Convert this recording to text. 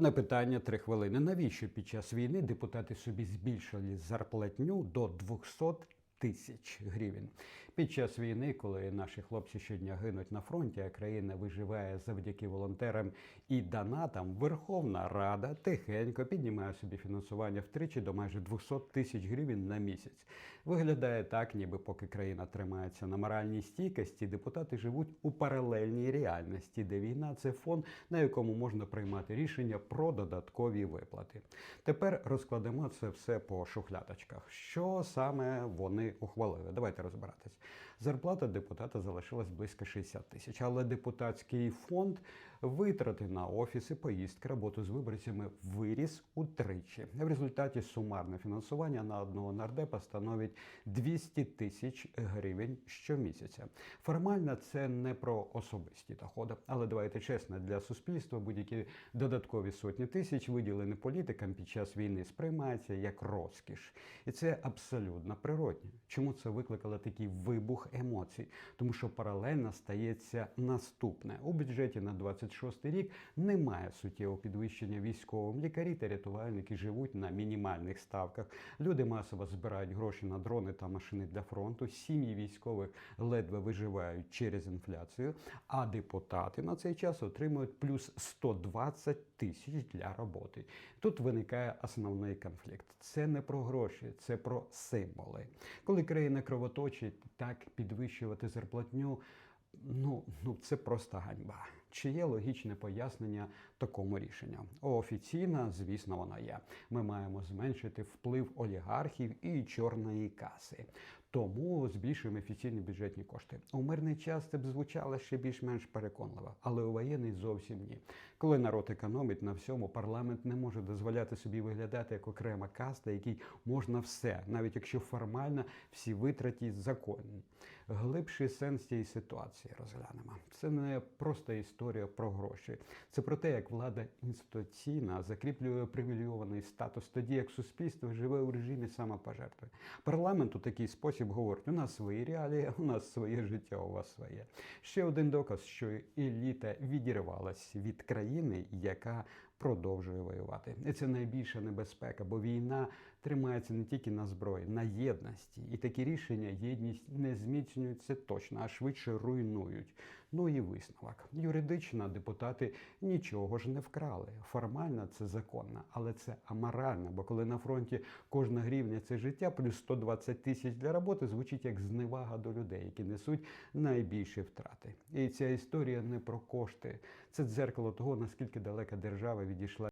Одне питання три хвилини. Навіщо під час війни депутати собі збільшили зарплатню до 200 тисяч гривень? Під час війни, коли наші хлопці щодня гинуть на фронті, а країна виживає завдяки волонтерам і донатам, Верховна Рада тихенько піднімає собі фінансування втричі до майже 200 тисяч гривень на місяць. Виглядає так, ніби поки країна тримається на моральній стійкості, депутати живуть у паралельній реальності, де війна це фон, на якому можна приймати рішення про додаткові виплати. Тепер розкладемо це все по шухлядочках. Що саме вони ухвалили? Давайте розбиратись. Зарплата депутата залишилась близько 60 тисяч, але депутатський фонд витрати на офіси, поїздки, роботу з виборцями виріс утричі. В результаті сумарне фінансування на одного нардепа становить 200 тисяч гривень щомісяця. Формально це не про особисті доходи, але давайте чесно, для суспільства будь-які додаткові сотні тисяч, виділені політикам під час війни, сприймаються як розкіш, і це абсолютно природне. Чому це викликало такий вибух емоцій? Тому що паралельно стається наступне у бюджеті на 26 рік немає суттєвого підвищення військовим. Лікарі та рятувальники живуть на мінімальних ставках. Люди масово збирають гроші на дрони та машини для фронту. Сім'ї військових ледве виживають через інфляцію. А депутати на цей час отримують плюс 120 тисяч для роботи. Тут виникає основний конфлікт. Це не про гроші, це про символи. Коли країна кровоточить, так підвищувати зарплатню. Ну, ну це просто ганьба. Чи є логічне пояснення такому рішенню? Офіційна, звісно, вона є. Ми маємо зменшити вплив олігархів і чорної каси. Тому збільшуємо офіційні бюджетні кошти. У мирний час це б звучало ще більш-менш переконливо, але у воєнний зовсім ні. Коли народ економить на всьому, парламент не може дозволяти собі виглядати як окрема каста, якій можна все, навіть якщо формально всі витраті законні. Глибший сенс цієї ситуації розглянемо. Це не просто історія про гроші, це про те, як влада інституційна закріплює привілейований статус, тоді як суспільство живе у режимі самопожертви. Парламент у такий спосіб говорить: у нас свої реалії, у нас своє життя, у вас своє. Ще один доказ, що еліта відірвалась від країни, яка продовжує воювати. І це найбільша небезпека, бо війна тримається не тільки на зброї, на єдності. І такі рішення єдність не зміцнюються точно, а швидше руйнують. Ну і висновок. Юридично депутати нічого ж не вкрали. Формально це законно, але це аморально, бо коли на фронті кожна гривня це життя, плюс 120 тисяч для роботи звучить як зневага до людей, які несуть найбільші втрати. І ця історія не про кошти, це дзеркало того, наскільки далека держава відійшла